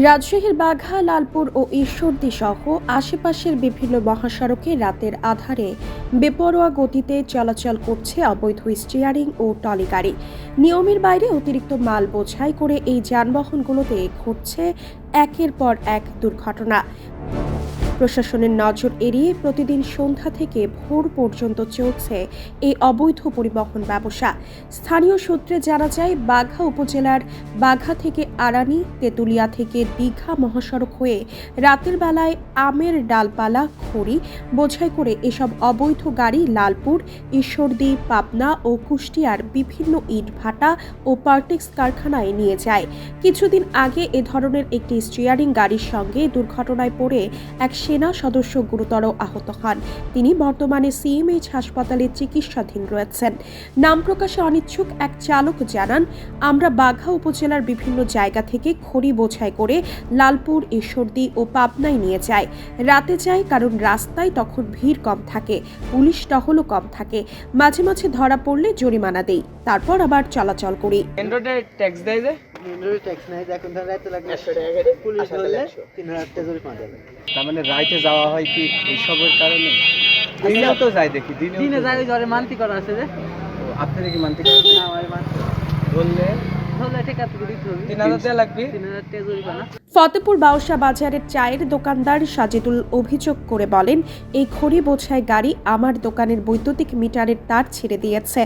রাজশাহীর বাঘা, লালপুর ও ঈশ্বরদী সহ আশেপাশের বিভিন্ন মহাসড়কে রাতের আধারে বেপরোয়া গতিতে চলাচল করছে অবৈধ স্টিয়ারিং ও টলি গাড়ি। নিয়মের বাইরে অতিরিক্ত মাল বোঝাই করে এই যানবাহনগুলোতে ঘটছে একের পর এক দুর্ঘটনা। প্রশাসনের নজর এড়িয়ে প্রতিদিন সন্ধ্যা থেকে ভোর পর্যন্ত চলছে এই অবৈধ পরিবহন ব্যবসা। স্থানীয় সূত্রে জানা যায়, বাঘা উপজেলার বাঘা থেকে আরানি তেঁতুলিয়া থেকে দীঘা মহাসড়ক হয়ে রাতের বেলায় আমের ডালপালা, খড়ি, বোঝাই করে এসব অবৈধ গাড়ি লালপুর, ঈশ্বরদী, পাবনা ও কুষ্টিয়ার বিভিন্ন ইট ভাটা ও পার্টেক্স কারখানায় নিয়ে যায়। কিছুদিন আগে এ ধরনের একটি স্টিয়ারিং গাড়ির সঙ্গে দুর্ঘটনায় পড়ে এক সেনা সদস্য গুরুতর আহত হন। তিনি বর্তমানে সিএমএইচ হাসপাতালে চিকিৎসাধীন রয়েছেন। নাম প্রকাশে অনিচ্ছুক এক চালক জানান, আমরা বাঘা উপজেলার বিভিন্ন জায়গা থেকে খড়ি বোঝাই করে লালপুর ঈশ্বরদী ও পাবনায় নিয়ে যায় রাতে যাই কারণ রাস্তায় তখন ভিড় কম থাকে, পুলিশ টহলও কম থাকে। মাঝে মাঝে ধরা পড়লে জরিমানা দেই, তারপর আবার চলাচল করি। ট্যাক্স দেয় যে ট্যাক্স নাই এখন ধর রাইতে লাগলে একশো টাকা করে পুলিশ ধরলে তিন হাজার টাকা জরিমানা দেবে তার মানে রাইতে যাওয়া হয় কি এইসবের কারণে দিনেও তো যায় দেখি দিনে দিনে যায়। ঘরে মানতি করা আছে যে ও, আপনারা কি মান্তি পারেন না? আমার মানতি ধরলে ফতেপুর বাউসা বাজারের চায়ের দোকানদার সাজিদুল অভিযোগ করে বলেন এই খড়ি বোঝাই গাড়ি আমার দোকানের বৈদ্যুতিক মিটারের তার ছেড়ে দিয়েছে।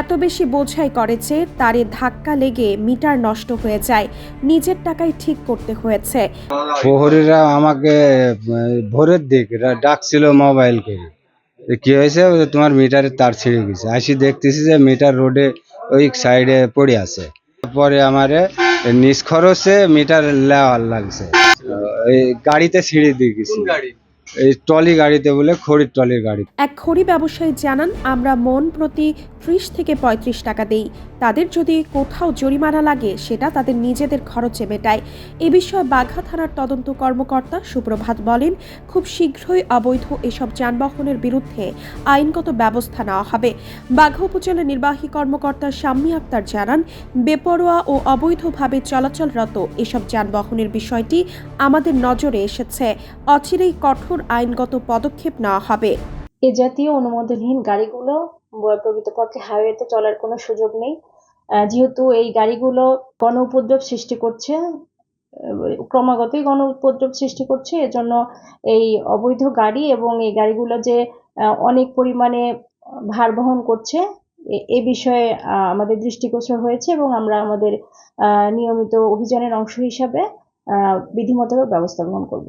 এত বেশি বোঝাই করেছে তারে ধাক্কা লেগে মিটার নষ্ট হয়ে যায়। নিজের টাকায় ঠিক করতে হয়েছে। প্রহরীরা আমাকে ভোরের দিক ডাকছিল মোবাইল করে। কি হয়েছে? তোমার মিটারের তার ছিঁড়ে গেছে। আসি দেখতেছি যে মিটার রোডে ওই সাইডে পড়ে আছে। পরে আমারে নিজ খরচে মিটার লেওয়ার লাগছে। গাড়িতে ছিঁড়ে দিয়ে গেছি। এই টলি গাড়িতে বলে গাড়ি। এক খড়ি ব্যবসায়ী জানান, আমরা মন প্রতি ত্রিশ থেকে পঁয়ত্রিশ টাকা দেই। তাদের যদি কোথাও জরিমানা লাগে, সেটা তাদের নিজেদের খরচে মেটায়। এ বিষয়ে বাঘা থানার তদন্ত কর্মকর্তা সুপ্রভাত বলেন, খুব শীঘ্রই অবৈধ এসব যানবাহনের বিরুদ্ধে আইনগত ব্যবস্থা নেওয়া হবে। বাঘা উপজেলা নির্বাহী কর্মকর্তা শাম্মী আক্তার জানান, বেপরোয়া ও অবৈধভাবে চলাচলরত এসব যানবাহনের বিষয়টি আমাদের নজরে এসেছে। অচিরেই কঠোর আইনগত পদক্ষেপ নেওয়া হবে। এ জাতীয় অনুমোদনহীন গাড়িগুলো প্রকৃতপক্ষে হাইওয়েতে চলার কোনো সুযোগ নেই। যেহেতু এই গাড়িগুলো গণ উপদ্রব সৃষ্টি করছে ক্রমাগতই গণ উপদ্রব সৃষ্টি করছে, এজন্য এই অবৈধ গাড়ি এবং এই গাড়িগুলো যে অনেক পরিমাণে ভার বহন করছে, এ- বিষয়ে আমাদের দৃষ্টিগোচর হয়েছে এবং আমরা আমাদের নিয়মিত অভিযানের অংশ হিসাবে বিধিমতো ব্যবস্থা গ্রহণ করব।